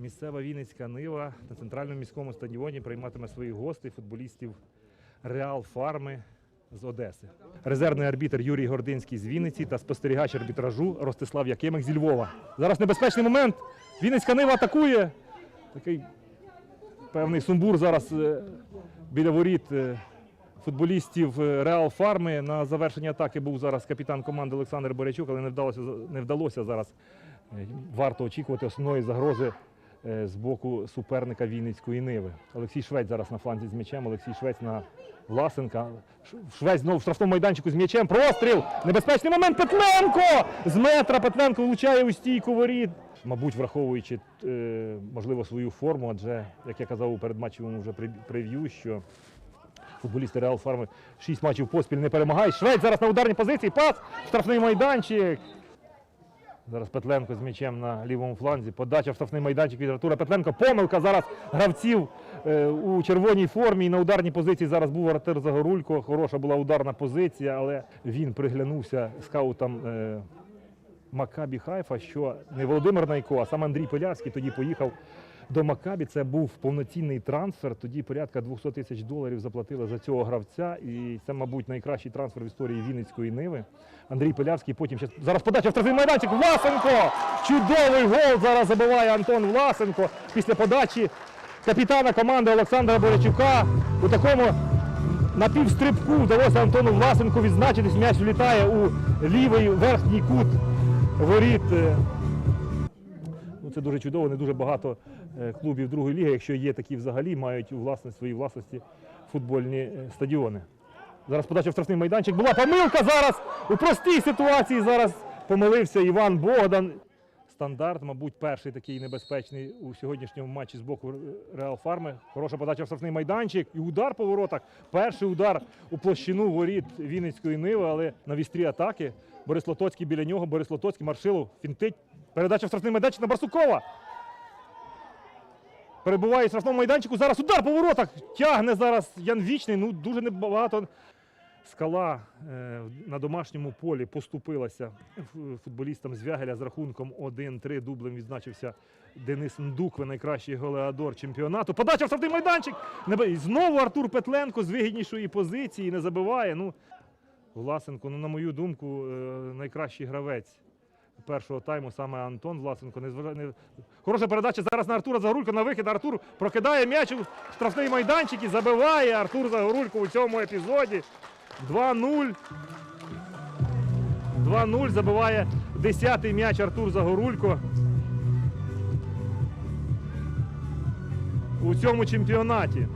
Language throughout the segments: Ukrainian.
місцева Вінницька Нива на центральному міському стадіоні прийматиме своїх гостей, футболістів Реал Фарми з Одеси. Резервний арбітр Юрій Гординський з Вінниці та спостерігач арбітражу Ростислав Якимик зі Львова. Зараз небезпечний момент. Вінницька Нива атакує. Такий певний сумбур зараз е, біля воріт е, футболістів е, Реал Фарми. На завершенні атаки був зараз капітан команди Олександр Борячук, але не вдалося, не вдалося зараз. Варто очікувати основної загрози з боку суперника Вінницької Ниви. Олексій Швець зараз на фланзі з м'ячем. Олексій Швець на Власенка. Швець знову в штрафному майданчику з м'ячем. Простріл! Небезпечний момент. Петленко! З метра Петленко влучає у стійку воріт. Мабуть, враховуючи е, можливо свою форму, адже, як я казав у передматчевому вже прев'ю, що футболісти Реал Фарми 6 матчів поспіль не перемагають. Швець зараз на ударній позиції. Пас! Штрафний майданчик. Зараз Петленко з м'ячем на лівому фланзі. Подача в штрафний майданчик від Артура Петленко. Помилка зараз гравців е, у червоній формі. І на ударній позиції зараз був Артур Загорулько. Хороша була ударна позиція, але він приглянувся скаутам е, Макабі Хайфа, що не Володимир Найко, а сам Андрій Полярський тоді поїхав до Макабі. Це був повноцінний трансфер. Тоді порядка 200 тисяч доларів заплатили за цього гравця. І це, мабуть, найкращий трансфер в історії Вінницької Ниви. Андрій Полярський потім щас... зараз подача в штрафний майданчик. Власенко! Чудовий гол зараз забиває Антон Власенко після подачі капітана команди Олександра Борячука. У такому напівстрибку вдалося Антону Власенку відзначитись. М'яч влітає у лівий верхній кут воріт. Ну, це дуже чудово, не дуже багато е, клубів другої ліги, якщо є такі взагалі, мають у власності своїй власності футбольні е, стадіони. Зараз подача в штрафний майданчик. Була помилка зараз. У простій ситуації зараз помилився Іван Богдан. Стандарт, мабуть, перший такий небезпечний у сьогоднішньому матчі з боку Реал Фарми. Хороша подача в штрафний майданчик і удар по воротах. Перший удар у площину воріт Вінницької Ниви, але на вістрі атаки. Борис Лотоцький біля нього, Борис Лотоцький, Маршилов, фінтить. Передача в штрафний майданчик на Барсукова. Перебуває в штрафному майданчику. Зараз удар по воротах. Тягне зараз Ян Вічний. Ну дуже небагато. Скала е, на домашньому полі поступилася футболістам з Вягеля з рахунком 1-3. Дублем відзначився Денис Ндукве, найкращий голеадор чемпіонату. Подача в штрафний майданчик. І Знову Артур Петленко з вигіднішої позиції не забиває. Ну, Власенко, ну, на мою думку, е, найкращий гравець першого тайму саме Антон Власенко. Не... Хороша передача зараз на Артура Загорулько на вихід. Артур прокидає м'яч у штрафний майданчик і забиває Артур Загорулько у цьому епізоді. 2-0. 2-0 забиває 10-й м'яч Артур Загорулько. У цьому чемпіонаті.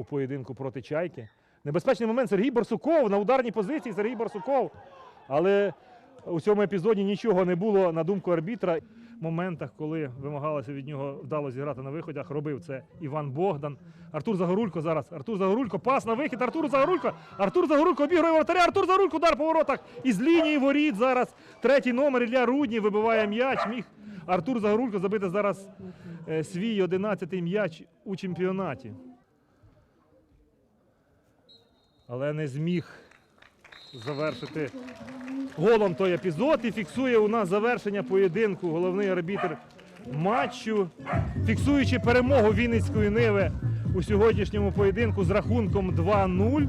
у поєдинку проти Чайки. Небезпечний момент Сергій Барсуков на ударній позиції Сергій Барсуков. Але у цьому епізоді нічого не було на думку арбітра. В моментах, коли вимагалося від нього вдало зіграти на виходах, робив це Іван Богдан. Артур Загорулько зараз. Артур Загорулько, пас на вихід. Артур Загорулько. Артур Загорулько обігрує воротаря. Артур Загорулько, удар по воротах. Із лінії воріт зараз. Третій номер Ілля Рудній вибиває м'яч. Міг Артур Загорулько забити зараз е, свій 11-й м'яч у чемпіонаті але не зміг завершити голом той епізод і фіксує у нас завершення поєдинку. Головний арбітр матчу, фіксуючи перемогу Вінницької Ниви у сьогоднішньому поєдинку з рахунком 2-0.